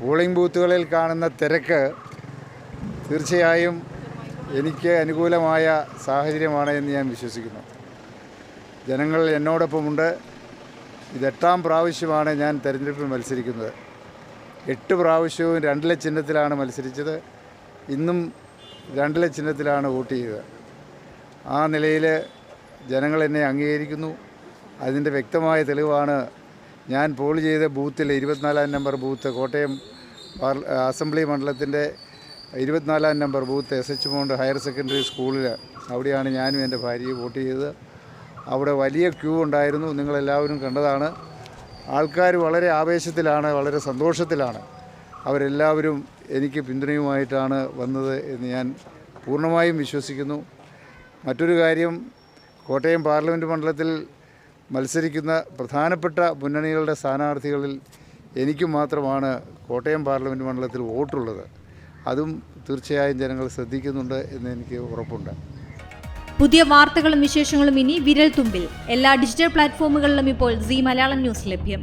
Polling ബൂത്തുകളിൽ കാണുന്ന തിരക്ക് തീർച്ചയായും എനിക്ക് അനുകൂലമായ സാഹചര്യമാണ് എന്ന് ഞാൻ വിശ്വസിക്കുന്നു. ജനങ്ങൾ എന്നോടൊപ്പമുണ്ട്. ഇതെട്ടാം പ്രാവശ്യമാണ് ഞാൻ തെരഞ്ഞെടുപ്പിൽ മത്സരിക്കുന്നത്. എട്ട് പ്രാവശ്യവും രണ്ടിലെ ചിഹ്നത്തിലാണ് മത്സരിച്ചത്. ഇന്നും രണ്ടിലെ ചിഹ്നത്തിലാണ് വോട്ട് ചെയ്തത്. ആ നിലയിൽ ജനങ്ങൾ എന്നെ അംഗീകരിക്കുന്നു. അതിന്റെ വ്യക്തമായ തെളിവാണ് ഞാൻ പോൾ ചെയ്ത ബൂത്തിൽ ഇരുപത്തിനാലാം നമ്പർ ബൂത്ത് കോട്ടയം അസംബ്ലി മണ്ഡലത്തിന്റെ ഇരുപത്തിനാലാം number booth S H Mount higher secondary സ്കൂളിൽ അവിടെയാണ് ഞാനും എന്റെ ഭാര്യയും വോട്ട് ചെയ്തത്. അവിടെ വലിയ ക്യൂ ഉണ്ടായിരുന്നു നിങ്ങളെല്ലാവരും കണ്ടതാണ്. ആൾക്കാർ വളരെ ആവേശത്തിലാണ് വളരെ സന്തോഷത്തിലാണ്. അവരെല്ലാവരും എനിക്ക് പിന്തുണയുമായിട്ടാണ് വന്നത് എന്ന് ഞാൻ പൂർണമായും വിശ്വസിക്കുന്നു. മറ്റൊരു കാര്യം കോട്ടയം പാർലമെന്റ് മണ്ഡലത്തിൽ മത്സരിക്കുന്ന പ്രധാനപ്പെട്ട മുന്നണികളുടെ സ്ഥാനാർത്ഥികളിൽ എനിക്ക് മാത്രമാണ് കോട്ടയം പാർലമെന്റ് മണ്ഡലത്തിൽ വോട്ടുള്ളത്. അതും തീർച്ചയായും ജനങ്ങൾ ശ്രദ്ധിക്കുന്നുണ്ട് എന്ന് എനിക്ക് ഉറപ്പുണ്ട്. പുതിയ വാർത്തകളും വിശേഷങ്ങളും ഇനി വിരൽ തുമ്പിൽ എല്ലാ ഡിജിറ്റൽ പ്ലാറ്റ്ഫോമുകളിലും ഇപ്പോൾ സി മലയാളം ന്യൂസ് ലഭ്യം.